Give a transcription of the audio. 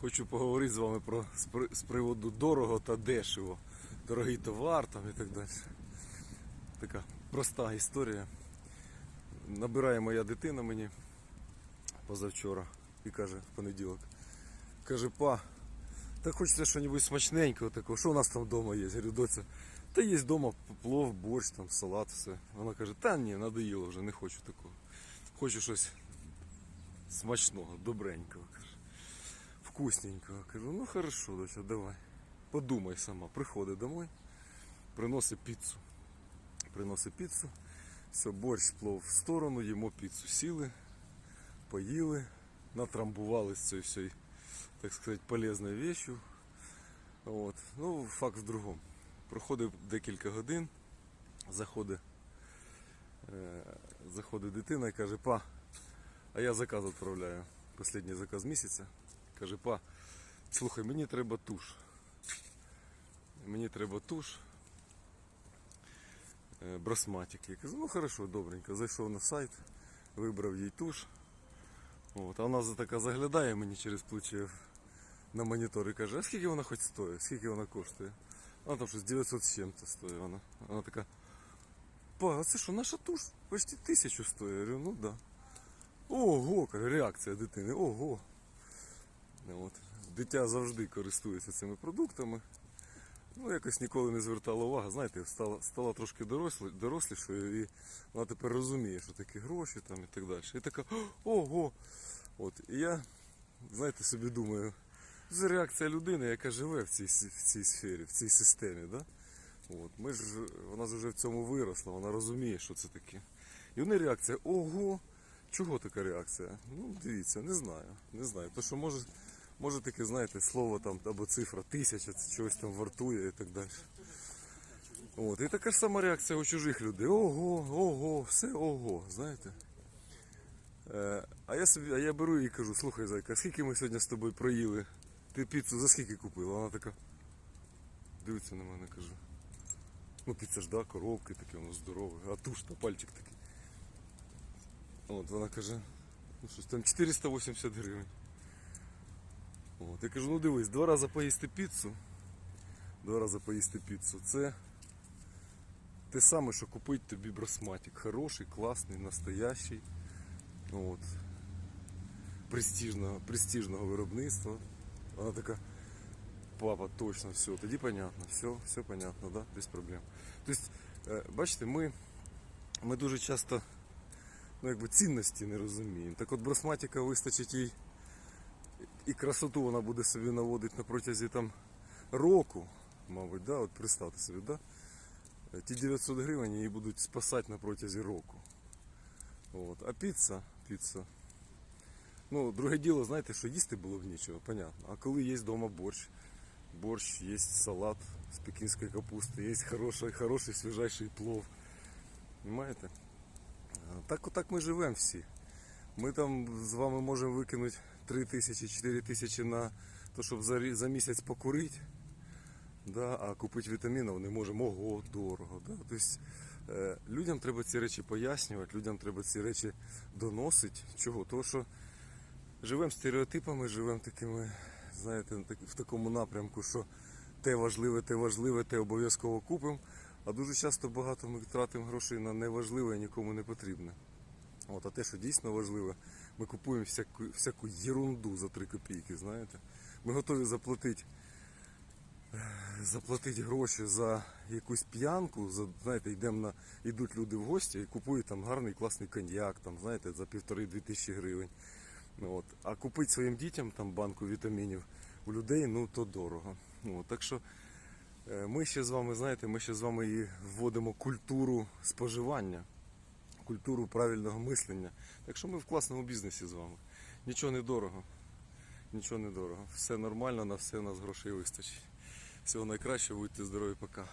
Хочу поговорити з вами про з приводу дорого та дешево. Дорогий товар там і так далі. Така проста історія. Набирає моя дитина мені позавчора і каже в понеділок. Каже, па, та хочеться щось смачненького такого. Що у нас там вдома є? Я говорю, доця, та є вдома плов, борщ, там, салат, все. Вона каже, та ні, надоїло вже, не хочу такого. Хочу щось смачного, добренького. Каже. Вкусненького. Кажу, ну хорошо, доча, давай. Подумай сама. Приходить домой, приносить піцу. Приносить піцу. Все, борщ, плов в сторону, їмо піцу. Сіли, поїли, натрамбували з цією всією, так сказати, полезною вещью. От. Ну, факт в другому. Проходить декілька годин, заходить, е, заходить дитина і каже, па, а я заказ відправляю. Останній заказ місяця. Каже, па, слухай, мені треба туш. Мені треба туш. е, Брасматик. Я кажу, ну хорошо, добренько. Зайшов на сайт, вибрав їй туш. От, а вона така заглядає мені через плече на монітор і каже, а скільки вона хоч стоїть, скільки вона коштує? Вона там щось 900 з чим-то стоїть. Вона. вона така, па, а це що, наша туш? Почти тисячу стоїть. Я говорю, ну да. Ого, каже, реакція дитини, ого. От. Дитя завжди користується цими продуктами. Ну, якось ніколи не звертала уваги. Знаєте, стала, стала трошки дорослі, дорослішою і вона тепер розуміє, що такі гроші там і так далі. І така, ого! От. І я, знаєте, собі думаю, це реакція людини, яка живе в цій, в цій сфері, в цій системі. Да? От. Ми ж, вона ж вже в цьому виросла, вона розуміє, що це таке. І в неї реакція, ого! Чого така реакція? Ну, дивіться, не знаю. Не знаю. То що може, може таке, знаєте, слово там або цифра тисяча, це чогось там вартує і так далі. От. І така ж сама реакція у чужих людей. Ого, ого, все ого, знаєте. Е, а я собі, а я беру і кажу, слухай, зайка, скільки ми сьогодні з тобою проїли? Ти піцу за скільки купила? Вона така. Дивиться на мене, кажу. Ну, піца ж, да, коробки таке, воно здорове, а туш та пальчик такий. От вона каже, ну щось там 480 гривень. От, я кажу, ну дивись, два рази поїсти піцу. Два рази поїсти піцу. Це те саме, що купити тобі брасматик. Хороший, класний, настоящий. От. Престижного, престижного виробництва. Вона така, папа, точно, все, тоді понятно, все, все понятно, да, без проблем. Тобто, е, бачите, ми, ми дуже часто ну, якби цінності не розуміємо. Так от брасматика вистачить їй і красоту вона буде собі наводити на протязі там року, мабуть, да? от представте собі, да? Е, ті 900 гривень її будуть спасати на протязі року. От. А піца, піца. Ну, друге діло, знаєте, що їсти було б нічого, понятно. А коли є вдома борщ, борщ, є салат з пекінської капусти, є хороший, хороший свіжайший плов. Понимаєте? Так отак ми живемо всі. Ми там з вами можемо викинути 3 тисячі, 4 тисячі на те, щоб за, за місяць покурити. Да, а купити вітамінів не можемо, ого, дорого. Да? Тобто, е, людям треба ці речі пояснювати, людям треба ці речі доносити. Чого? Тому що живемо стереотипами, живемо такими, знаєте, в такому напрямку, що те важливе, те важливе, те обов'язково купимо. А дуже часто багато ми тратимо грошей на неважливе і нікому не потрібне. От, а те, що дійсно важливе, ми купуємо всяку, всяку єрунду за 3 копійки, знаєте. Ми готові заплатити, заплатити гроші за якусь п'янку, за, знаєте, йдемо на, йдуть люди в гості і купують там гарний класний коньяк, там, знаєте, за півтори-дві тисячі гривень. Ну, От. А купити своїм дітям там банку вітамінів у людей, ну то дорого. От. Так що е, ми ще з вами, знаєте, ми ще з вами і вводимо культуру споживання, культуру правильного мислення. Так що ми в класному бізнесі з вами. Нічого не дорого. Нічого не дорого. Все нормально, на все у нас грошей вистачить. Всього найкращого, будьте здорові, пока.